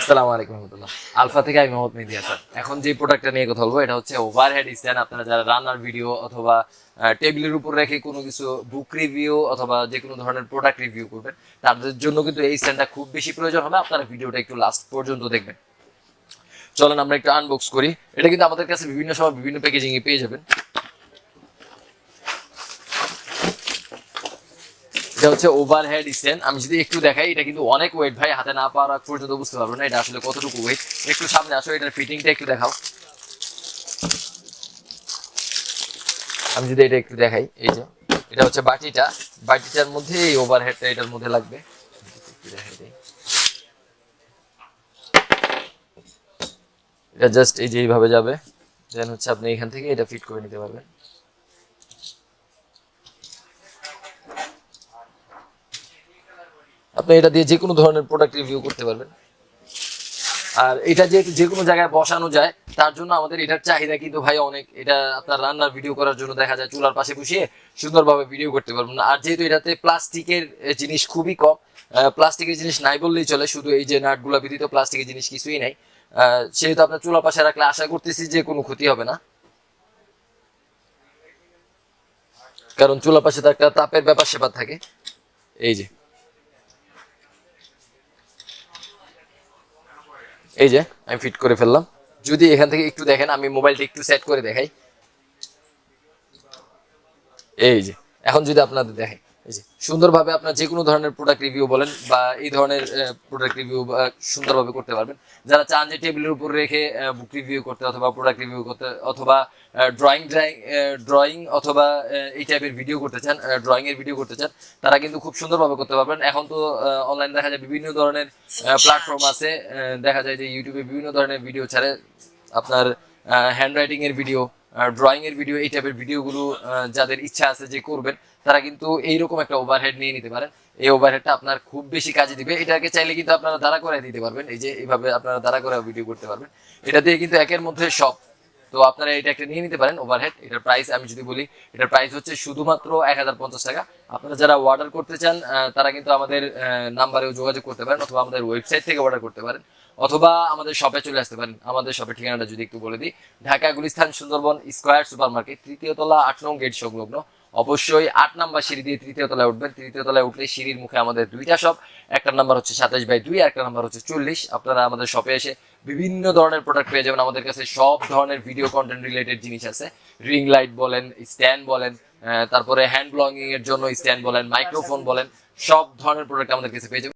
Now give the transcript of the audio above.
আসসালামু আলাইকুম রহমতুল্লাহ। আলফা থেকে আমি মোহাম্মদ হাসান। এখন যে প্রোডাক্টটা নিয়ে কথা বলব, এটা হচ্ছে স্ট্যান্ড আপনারা যারা রান্নার ভিডিও অথবা টেবিলের উপর রেখে কোনো কিছু বুক রিভিউ অথবা যে কোনো ধরনের প্রোডাক্ট রিভিউ করবেন, তাদের জন্য কিন্তু এই স্ট্যান্ডটা খুব বেশি প্রয়োজন হবে। আপনারা ভিডিওটা একটু লাস্ট পর্যন্ত দেখবেন। চলেন আমরা একটু আনবক্স করি। এটা কিন্তু আমাদের কাছে বিভিন্ন সময় বিভিন্ন প্যাকেজিং এ পেয়ে যাবেন। এটা হচ্ছে ওভারহেড স্ট্যান্ড আমি যদি একটু দেখাই, এটা কিন্তু অনেক ওয়েট ভাই, হাতে না পাওয়ার পর্যন্ত বুঝতে পারবেন না এটা আসলে কতটুকু ওয়েট একটু সামনে আসো, এটার ফিটিংটা একটু দেখাও। আমি যদি এটা একটু দেখাই, এই যে, এটা হচ্ছে বাটিটা। বাটিটার মধ্যে এই ওভারহেডটা এটার মধ্যে লাগবে। এটা জাস্ট এই যে এইভাবে যাবে। দেন হচ্ছে আপনি এখান থেকে এটা ফিট করে নিতে পারবেন। আপনি এটা দিয়ে যে কোনো ধরনের প্রোডাক্ট রিভিউ করতে পারবেন। আর এটা যেহেতু যে কোনো জায়গায় বসানো যায়, তার জন্য আমাদের এটার চাহিদা কিন্তু ভাই অনেক। এটা আপনার রান্নার ভিডিও করার জন্য দেখা যায় চুলার পাশে বসিয়ে সুন্দরভাবে ভিডিও করতে পারবেন আর যেহেতু এটাতে প্লাস্টিকের জিনিস খুবই কম প্লাস্টিকের জিনিস নাই বললেই চলে, শুধু এই যে নাটগুলা ব্যতীত প্লাস্টিকের জিনিস কিছুই নাই। সেহেতু আপনার চুলার পাশে রাখলে আশা করতেছি যে কোনো ক্ষতি হবে না। কারণ চুলার পাশে তো একটা তাপের ব্যাপার সেপার থাকে। এই যে। এই যে, আমি ফিট করে ফেললাম। যদি এখান থেকে একটু দেখেন, আমি মোবাইলটা একটু সেট করে দেখাই। এই যে, এখন যদি আপনাদের যে সুন্দরভাবে আপনার যে কোনো ধরনের প্রোডাক্ট রিভিউ বলেন বা এই ধরনের প্রোডাক্ট রিভিউ সুন্দরভাবে করতে পারবেন। যারা চান যে টেবিলের উপর রেখে বুক রিভিউ করতে অথবা প্রোডাক্ট রিভিউ করতে অথবা ড্রয়িং ড্রয়িং ড্রয়িং অথবা এই টাইপের ভিডিও করতে চান ড্রয়িং এর ভিডিও করতে চান তারা কিন্তু খুব সুন্দরভাবে করতে পারবেন। এখন তো অনলাইন দেখা যায় বিভিন্ন ধরনের প্ল্যাটফর্ম আছে দেখা যায় যে ইউটিউবে বিভিন্ন ধরনের ভিডিও ছাড়ে। আপনার হ্যান্ড রাইটিং এর ভিডিও ড্রয়িং এর ভিডিও এই টাইপের ভিডিওগুলো গুলো যাদের ইচ্ছা আছে যে করবেন, তারা কিন্তু এইরকম একটা ওভারহেড নিয়ে নিতে পারেন। এই ওভারহেডটা আপনার খুব বেশি কাজে দিবে। এটাকে চাইলে কিন্তু আপনারা দাঁড়া করে দিতে পারবেন। এই যে এইভাবে আপনারা দাঁড়া করে ভিডিও করতে পারবেন। এটা দিয়ে কিন্তু একের মধ্যে সব তো আপনারা এটা একটা নিয়ে নিতে পারেন ওভারহেড এটার প্রাইস আমি যদি বলি, এটার প্রাইস হচ্ছে শুধুমাত্র এক হাজার পঞ্চাশ টাকা। আপনারা যারা অর্ডার করতে চান তারা কিন্তু আমাদের নাম্বারেও যোগাযোগ করতে পারেন অথবা আমাদের ওয়েবসাইট থেকে অর্ডার করতে পারেন, অথবা আমাদের শপে চলে আসতে পারেন। আমাদের শপের ঠিকানাটা যদি একটু বলে দিই, Dhaka Gulistan Sundarban square super market তৃতীয় তলা আট নং গেট সংলগ্ন। অবশ্যই আট নাম্বার সিঁড়ি দিয়ে তৃতীয় তলায় উঠবেন। তৃতীয় তলায় উঠলে সিঁড়ির মুখে আমাদের দুইটা শপ একটা নাম্বার হচ্ছে সাতাশ বাই দুই একটা নাম্বার হচ্ছে চল্লিশ। আপনারা আমাদের শপে এসে বিভিন্ন ধরনের প্রোডাক্ট পেয়ে যাবেন। আমাদের কাছে সব ধরনের ভিডিও কন্টেন্ট রিলেটেড জিনিস আছে। রিং লাইট বলেন স্ট্যান্ড বলেন তারপরে হ্যান্ড ব্লগিং এর জন্য স্ট্যান্ড বলেন মাইক্রোফোন বলেন, সব ধরনের প্রোডাক্ট আমাদের কাছে পেয়ে যাবেন।